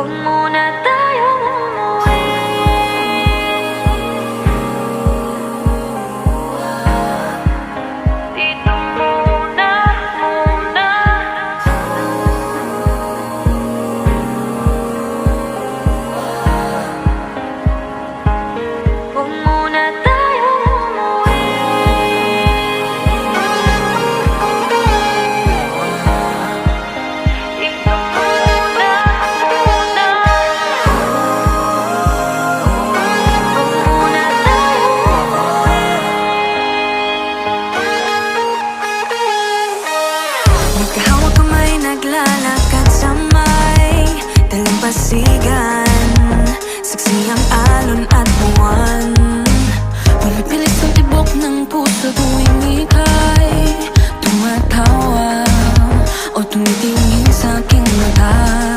como una. Magkahawak kamay naglalakad sa may dalampasigan. Saksi ang alon at buwan. Pumipilis ang tibok ng puso tuwing ika'y tumatawa O tumitingin sa aking mata.